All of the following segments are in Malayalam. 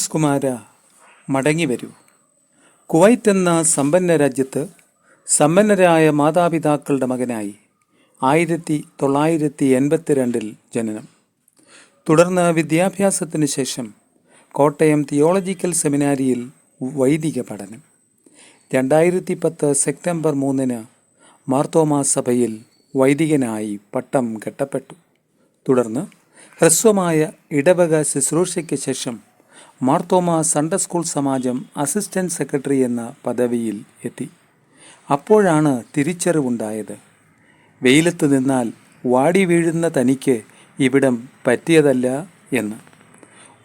പ്രിൻസ് കുമാര മടങ്ങി വരൂ. കുവൈറ്റ് എന്ന സമ്പന്ന രാജ്യത്ത് സമ്പന്നരായ മാതാപിതാക്കളുടെ മകനായി ആയിരത്തി തൊള്ളായിരത്തി എൺപത്തിരണ്ടിൽ ജനനം. തുടർന്ന് വിദ്യാഭ്യാസത്തിന് ശേഷം കോട്ടയം തിയോളജിക്കൽ സെമിനാരിയിൽ വൈദിക പഠനം. രണ്ടായിരത്തി പത്ത് സെപ്റ്റംബർ മൂന്നിന് മാർത്തോമാ സഭയിൽ വൈദികനായി പട്ടം കെട്ടപ്പെട്ടു. തുടർന്ന് ഹ്രസ്വമായ ഇടവക ശുശ്രൂഷയ്ക്ക് ശേഷം മാർത്തോമ സൺഡേ സ്കൂൾ സമാജം അസിസ്റ്റന്റ് സെക്രട്ടറി എന്ന പദവിയിൽ എത്തി. അപ്പോഴാണ് തിരിച്ചറിവുണ്ടായത്. വെയിലത്ത് നിന്നാൽ വാടി വീഴുന്ന തനിക്ക് ഇവിടം പറ്റിയതല്ല എന്ന്.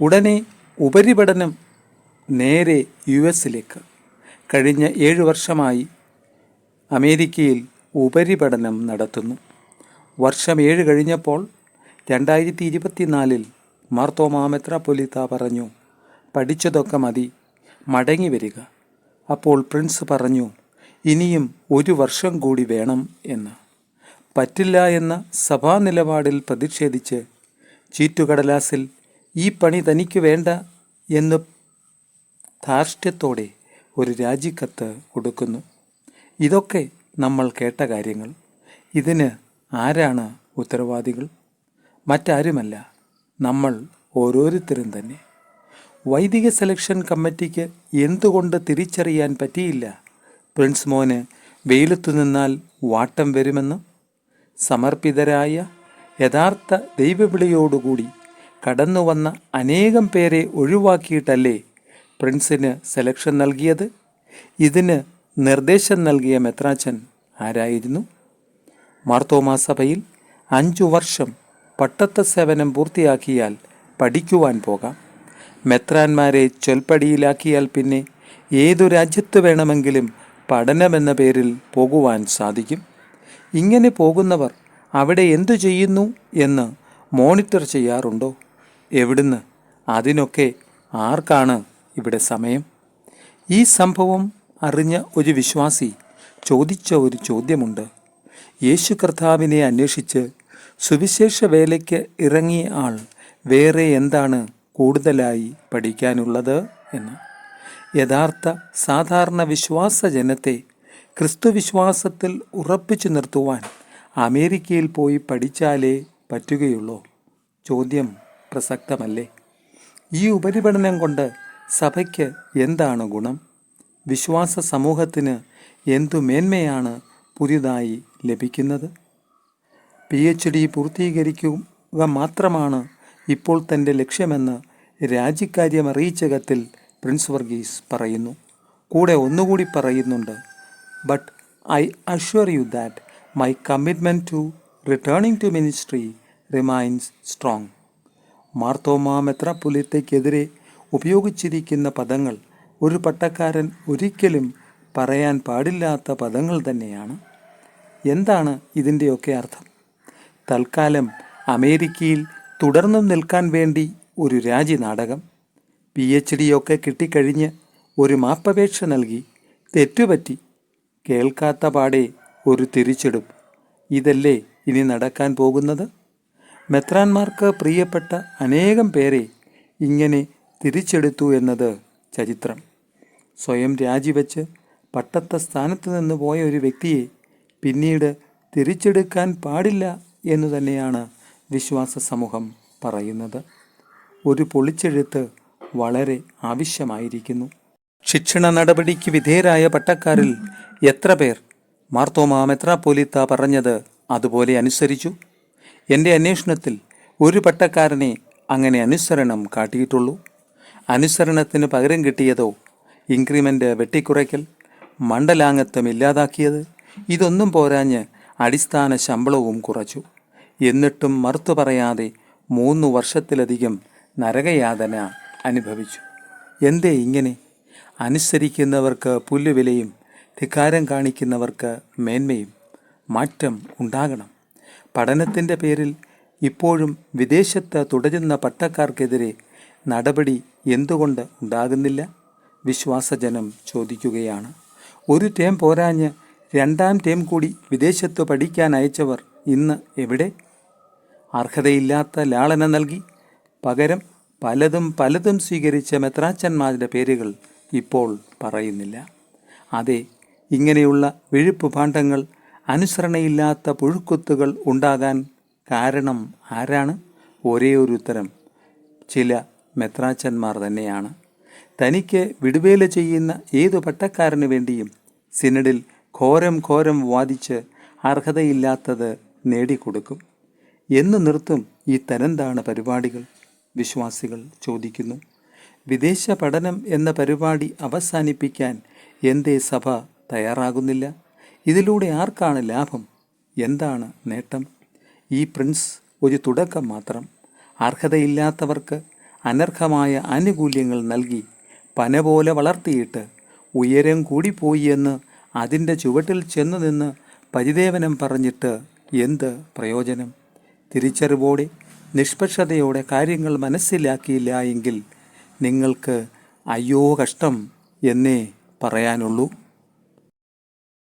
ഉടനെ ഉപരിപഠനം നേരെ യു എസിലേക്ക്. കഴിഞ്ഞ ഏഴ് വർഷമായി അമേരിക്കയിൽ ഉപരിപഠനം നടത്തുന്നു. വർഷം ഏഴ് കഴിഞ്ഞപ്പോൾ രണ്ടായിരത്തി ഇരുപത്തിനാലിൽ മാർത്തോമാ മെത്രാപ്പൊലിത്ത പറഞ്ഞു പഠിച്ചതൊക്കെ മതി. മടങ്ങി വരിക. അപ്പോൾ പ്രിൻസ് പറഞ്ഞു ഇനിയും ഒരു വർഷം കൂടി വേണം എന്ന്. പറ്റില്ല എന്ന സഭാ നിലപാടിൽ പ്രതിഷേധിച്ച് ചീറ്റുകടലാസിൽ ഈ പണി തനിക്ക് വേണ്ട എന്ന് ധാർഷ്ട്യത്തോടെ ഒരു രാജിക്കത്ത് കൊടുക്കുന്നു. ഇതൊക്കെ നമ്മൾ കേട്ട കാര്യങ്ങൾ. ഇതിന് ആരാണ് ഉത്തരവാദികൾ? മറ്റാരുമല്ല. നമ്മൾ ഓരോരുത്തരും തന്നെ. വൈദിക സെലക്ഷൻ കമ്മിറ്റിക്ക് എന്തുകൊണ്ട് തിരിച്ചറിയാൻ പറ്റിയില്ല? പ്രിൻസ് മോന് വെയിലത്തു നിന്നാൽ വാട്ടം വരുമെന്ന് സമർപ്പിതരായ യഥാർത്ഥ ദൈവവിളിയോടുകൂടി കടന്നു വന്ന അനേകം പേരെ ഒഴിവാക്കിയിട്ടല്ലേ പ്രിൻസിന് സെലക്ഷൻ നൽകിയത്? ഇതിന് നിർദ്ദേശം നൽകിയ മെത്രാച്ചൻ ആരായിരുന്നു? മാർത്തോമാ സഭയിൽ അഞ്ചു വർഷം പട്ടത്ത സേവനം പൂർത്തിയാക്കിയാൽ പഠിക്കുവാൻ പോകാം. മെത്രാന്മാരെ ചൊൽപ്പടിയിലാക്കിയാൽ പിന്നെ ഏതു രാജ്യത്ത് വേണമെങ്കിലും പഠനമെന്ന പേരിൽ പോകുവാൻ സാധിക്കും. ഇങ്ങനെ പോകുന്നവർ അവിടെ എന്തു ചെയ്യുന്നു എന്ന് മോണിറ്റർ ചെയ്യാറുണ്ടോ? എവിടുന്ന്? അതിനൊക്കെ ആർക്കാണ് ഇവിടെ സമയം? ഈ സംഭവം അറിഞ്ഞ ഒരു വിശ്വാസി ചോദിച്ച ഒരു ചോദ്യമുണ്ട്. യേശു കർത്താവിനെ അന്വേഷിച്ച് സുവിശേഷ വേലയ്ക്ക് ഇറങ്ങിയ ആൾ വേറെ എന്താണ് കൂടുതലായി പഠിക്കാനുള്ളത് എന്ന്. യഥാർത്ഥ സാധാരണ വിശ്വാസ ജനത്തെ ക്രിസ്തുവിശ്വാസത്തിൽ ഉറപ്പിച്ചു നിർത്തുവാൻ അമേരിക്കയിൽ പോയി പഠിച്ചാലേ പറ്റുകയുള്ളൂ. ചോദ്യം പ്രസക്തമല്ലേ? ഈ ഉപരിപഠനം കൊണ്ട് സഭയ്ക്ക് എന്താണ് ഗുണം? വിശ്വാസ സമൂഹത്തിന് എന്തു മേന്മയാണ് പുതിയതായി ലഭിക്കുന്നത്? പി എച്ച് ഡി പൂർത്തീകരിക്കുക മാത്രമാണ് ഇപ്പോൾ തന്റെ ലക്ഷ്യമെന്ന് രാജിക്കാര്യം അറിയിച്ച കത്തിൽ പ്രിൻസ് വർഗീസ് പറയുന്നു. കൂടെ ഒന്നുകൂടി പറയുന്നുണ്ട് but I assure you that my commitment to returning to ministry remains strong Marthoma മെത്രാപ്പൊലിത്തയ്ക്കെതിരെ ഉപയോഗിച്ചിരിക്കുന്ന പദങ്ങൾ ഒരു പട്ടക്കാരൻ ഒരിക്കലും പറയാൻ പാടില്ലാത്ത പദങ്ങൾ തന്നെയാണ്. എന്താണ് ഇതിന്റെയൊക്കെ അർത്ഥം? തൽക്കാലം അമേരിക്കയിൽ തുടർന്നും നിൽക്കാൻ വേണ്ടി ഒരു രാജി നാടകം പി എച്ച് ഡി ഒക്കെ കിട്ടിക്കഴിഞ്ഞ് ഒരു മാപ്പപേക്ഷ നൽകി തെറ്റുപറ്റി കേൾക്കാത്ത പാടെ ഒരു തിരിച്ചെടുപ്പ്. ഇതല്ലേ ഇനി നടക്കാൻ പോകുന്നത്? മെത്രാന്മാർക്ക് പ്രിയപ്പെട്ട അനേകം പേരെ ഇങ്ങനെ തിരിച്ചെടുത്തു എന്നത് ചരിത്രം. സ്വയം രാജിവെച്ച് പട്ടത്ത സ്ഥാനത്ത് നിന്ന് പോയ ഒരു വ്യക്തിയെ പിന്നീട് തിരിച്ചെടുക്കാൻ പാടില്ല എന്നു തന്നെയാണ് വിശ്വാസ സമൂഹം പറയുന്നത്. ഒരു പൊളിച്ചെഴുത്ത് വളരെ ആവശ്യമായിരിക്കുന്നു. ശിക്ഷണ നടപടിക്ക് വിധേയരായ പട്ടക്കാരിൽ എത്ര പേർ മാർത്തോമാ മെത്രാപ്പോലിത്ത പറഞ്ഞത് അതുപോലെ അനുസരിച്ചു. എന്റെ അന്വേഷണത്തിൽ ഒരു പട്ടക്കാരനെ അങ്ങനെ അനുസരണം കാട്ടിയിട്ടുള്ളൂ. അനുസരണത്തിന് പകരം കിട്ടിയതോ ഇൻക്രിമെന്റ് വെട്ടിക്കുറയ്ക്കൽ മണ്ഡലാംഗത്വം ഇല്ലാതാക്കിയത് ഇതൊന്നും പോരാഞ്ഞ് അടിസ്ഥാന ശമ്പളവും കുറച്ചു. എന്നിട്ടും മറുത്തു പറയാതെ മൂന്ന് വർഷത്തിലധികം നരകയാതന അനുഭവിച്ചു. എന്തേ ഇങ്ങനെ? അനുസരിക്കുന്നവർക്ക് പുല്ലുവിലയും ധിക്കാരം കാണിക്കുന്നവർക്ക് മേന്മയും മാറ്റം ഉണ്ടാകണം. പഠനത്തിന്റെ പേരിൽ ഇപ്പോഴും വിദേശത്ത് തുടരുന്ന പട്ടക്കാർക്കെതിരെ നടപടി എന്തുകൊണ്ട് ഉണ്ടാകുന്നില്ല? വിശ്വാസജനം ചോദിക്കുകയാണ്. ഒരു ടേം പോരാഞ്ഞ് രണ്ടാം ടേം കൂടി വിദേശത്ത് പഠിക്കാൻ അയച്ചവർ ഇന്ന് എവിടെ? അർഹതയില്ലാത്ത ലാളന നൽകി. പകരം പലതും പലതും സ്വീകരിച്ച മെത്രാച്ചന്മാരുടെ പേരുകൾ ഇപ്പോൾ പറയുന്നില്ല. അതെ ഇങ്ങനെയുള്ള വിഴുപ്പ് ഭാണ്ഡങ്ങൾ അനുസരണയില്ലാത്ത പുഴുക്കുത്തുകൾ ഉണ്ടാകാൻ കാരണം ആരാണ്? ഒരേ ഒരു ഉത്തരം. ചില മെത്രാച്ചന്മാർ തന്നെയാണ്. തനിക്ക് വിടുവേല ചെയ്യുന്ന ഏതു പട്ടക്കാരന് വേണ്ടിയും സിനഡിൽ ഘോരം ഘോരം വാദിച്ച് അർഹതയില്ലാത്തത് നേടിക്കൊടുക്കും. എന്ന് നിർത്തും ഈ തരംതാണ പരിപാടികൾ? വിശ്വാസികൾ ചോദിക്കുന്നു. വിദേശ പഠനം എന്ന പരിപാടി അവസാനിപ്പിക്കാൻ എന്തേ സഭ തയ്യാറാകുന്നില്ല? ഇതിലൂടെ ആർക്കാണ് ലാഭം? എന്താണ് നേട്ടം? ഈ പ്രിൻസ് ഒരു തുടക്കം മാത്രം. അർഹതയില്ലാത്തവർക്ക് അനർഹമായ ആനുകൂല്യങ്ങൾ നൽകി പന പോലെ വളർത്തിയിട്ട് ഉയരം കൂടിപ്പോയി എന്ന് അതിന്റെ ചുവട്ടിൽ ചെന്നു നിന്ന് പരിദേവനം പറഞ്ഞിട്ട് എന്ത് പ്രയോജനം? തിരിച്ചറിവോടെ നിഷ്പക്ഷതയോടെ കാര്യങ്ങൾ മനസ്സിലാക്കിയില്ല എങ്കിൽ നിങ്ങൾക്ക് അയ്യോ കഷ്ടം എന്നേ പറയാനുള്ളൂ.